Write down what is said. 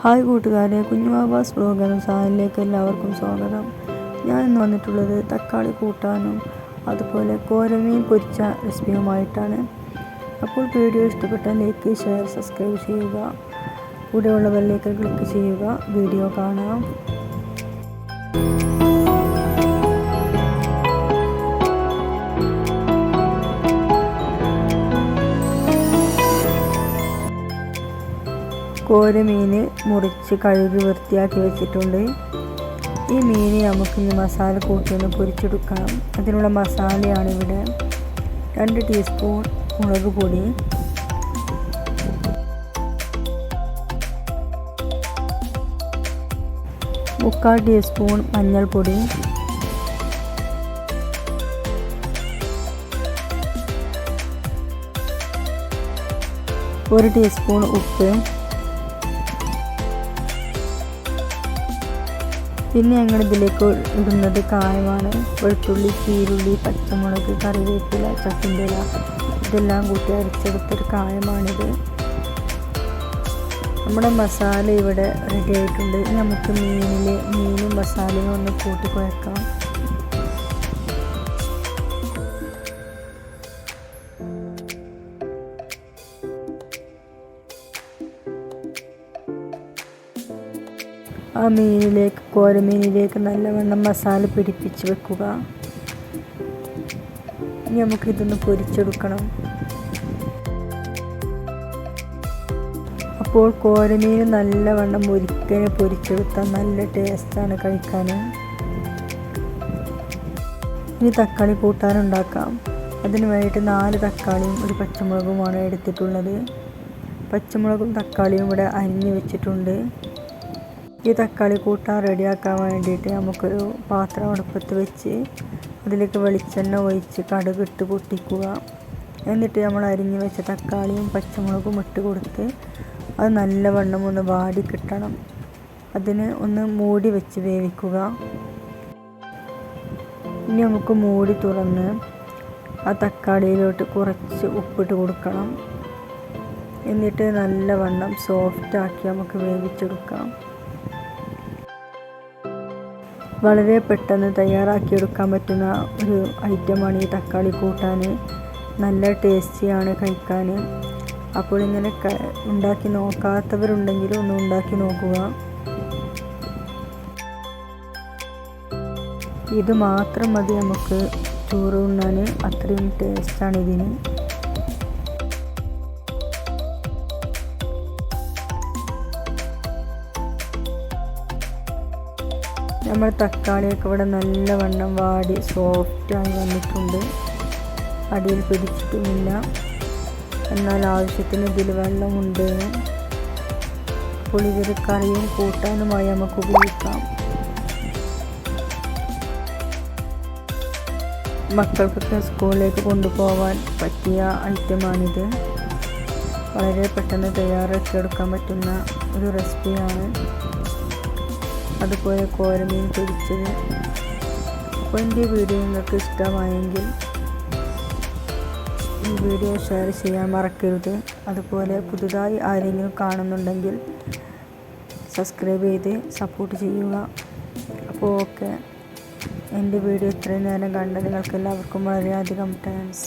Hi കൂട്ടുകാരെ കുഞ്ഞുമാബാസ് blog എന്ന ചാനലിലേക്ക് എല്ലാവർക്കും സ്വാഗതം. ഞാൻ ഇന്ന് വന്നിട്ടുള്ളത് തക്കാളി കൂട്ടാനും അതുപോലെ കോരമീൻ പൊരിച്ച റെസിപ്പിയുമായിട്ടാണ്. അപ്പോൾ വീഡിയോ ഇഷ്ടപ്പെട്ടാൽ ലൈക്ക് ഷെയർ സബ്സ്ക്രൈബ് ചെയ്യുക. കൂടെയുള്ള ബെല്ലേക്ക് ക്ലിക്ക് ചെയ്യുക. വീഡിയോ കാണാം. കോരമീൻ മുറിച്ച് കഴുകി വൃത്തിയാക്കി വെച്ചിട്ടുണ്ട്. ഈ മീൻ നമുക്ക് ഇനി മസാല കൂട്ടിയൊന്ന് പൊരിച്ചെടുക്കണം. അതിനുള്ള മസാലയാണ് ഇവിടെ രണ്ട് ടീസ്പൂൺ മുളക് പൊടി. മുക്കാൽ ടീസ്പൂൺ മഞ്ഞൾപ്പൊടി. ഒരു ടീസ്പൂൺ ഉപ്പ്. പിന്നെ ഞങ്ങൾ ഇതിലേക്ക് ഇടുന്നത് കായമാണ്. വെളുത്തുള്ളി ചീരുള്ളി പച്ചമുളക് കറിവേപ്പില ചട്ടിന്റെ ഇല ഇതെല്ലാം കൂട്ടി അരച്ചെടുത്തൊരു കായമാണിത്. നമ്മുടെ മസാല ഇവിടെ റെഡി ആയിട്ടുണ്ട്. നമുക്ക് മീനിൽ മീനും മസാലയും ഒന്ന് കൂട്ടി കുഴക്കാം. ആ മീനിലേക്ക് കോരമീനിലേക്ക് നല്ലവണ്ണം മസാല പിടിപ്പിച്ച് വെക്കുക. ഇനി നമുക്കിതൊന്ന് പൊരിച്ചെടുക്കണം. അപ്പോൾ കോരമീൻ നല്ലവണ്ണം ഒരിക്കലും പൊരിച്ചെടുത്താൽ നല്ല ടേസ്റ്റാണ് കഴിക്കാൻ. ഇനി തക്കാളി കൂട്ടാനുണ്ടാക്കാം അതിന് വേണ്ടിയിട്ട് നാല് തക്കാളിയും ഒരു പച്ചമുളകുമാണ് എടുത്തിട്ടുള്ളത്. പച്ചമുളകും തക്കാളിയും ഇവിടെ അരിഞ്ഞ് വെച്ചിട്ടുണ്ട്. ഈ തക്കാളി കൂട്ടാൻ റെഡിയാക്കാൻ വേണ്ടിയിട്ട് നമുക്കൊരു പാത്രം അടുപ്പത്ത് വെച്ച് അതിലേക്ക് വെളിച്ചെണ്ണ ഒഴിച്ച് കടുകിട്ട് പൊട്ടിക്കുക. എന്നിട്ട് നമ്മൾ അരിഞ്ഞ് വെച്ച തക്കാളിയും പച്ചമുളകും ഇട്ട് കൊടുത്ത് അത് നല്ലവണ്ണം ഒന്ന് വാടി കിട്ടണം. അതിന് ഒന്ന് മൂടി വെച്ച് വേവിക്കുക. ഇനി നമുക്ക് മൂടി തുറന്ന് ആ തക്കാളിയിലോട്ട് കുറച്ച് ഉപ്പിട്ട് കൊടുക്കണം. എന്നിട്ട് നല്ലവണ്ണം സോഫ്റ്റാക്കി നമുക്ക് വേവിച്ചെടുക്കാം. വളരെ പെട്ടെന്ന് തയ്യാറാക്കിയെടുക്കാൻ പറ്റുന്ന ഒരു ഐറ്റമാണ് ഈ തക്കാളി കൂട്ടാൻ. നല്ല ടേസ്റ്റിയാണ് കഴിക്കാൻ. അപ്പോൾ ഇങ്ങനെ ഉണ്ടാക്കി നോക്കാത്തവരുണ്ടെങ്കിൽ ഒന്ന് ഉണ്ടാക്കി നോക്കുക. ഇത് മാത്രം മതി നമുക്ക് ചോറ് ഉണ്ണാൻ അത്രയും ടേസ്റ്റാണ് ഇതിന്. നമ്മൾ തക്കാളിയൊക്കെ ഇവിടെ നല്ലവണ്ണം വാടി സോഫ്റ്റായി വന്നിട്ടുണ്ട്. അടിയിൽ പിടിച്ചിട്ടുമില്ല. എന്നാൽ ആവശ്യത്തിന് ഇതിൽ വെള്ളമുണ്ട്. കറിയും കൂട്ടാനുമായി നമുക്ക് ഉപയോഗിക്കാം. മക്കൾക്കൊക്കെ സ്കൂളിലേക്ക് കൊണ്ടുപോകാൻ പറ്റിയ ഐറ്റമാണിത്. വളരെ പെട്ടെന്ന് തയ്യാറാക്കിയെടുക്കാൻ പറ്റുന്ന ഒരു റെസിപ്പിയാണ് അതുപോലെ കോരമീൻ പൊരിച്ചത് അപ്പോൾ എന്റെ വീഡിയോ നിങ്ങൾക്ക് ഇഷ്ടമായെങ്കിൽ ഈ വീഡിയോ ഷെയർ ചെയ്യാൻ മറക്കരുത്. അതുപോലെ പുതുതായി ആരെങ്കിലും കാണുന്നുണ്ടെങ്കിൽ സബ്സ്ക്രൈബ് ചെയ്ത് സപ്പോർട്ട് ചെയ്യുക. അപ്പോൾ ഓക്കെ. എന്റെ വീഡിയോ ഇത്രയും നേരം കണ്ട നിങ്ങൾക്ക് എല്ലാവർക്കും വളരെയധികം താങ്ക്സ്.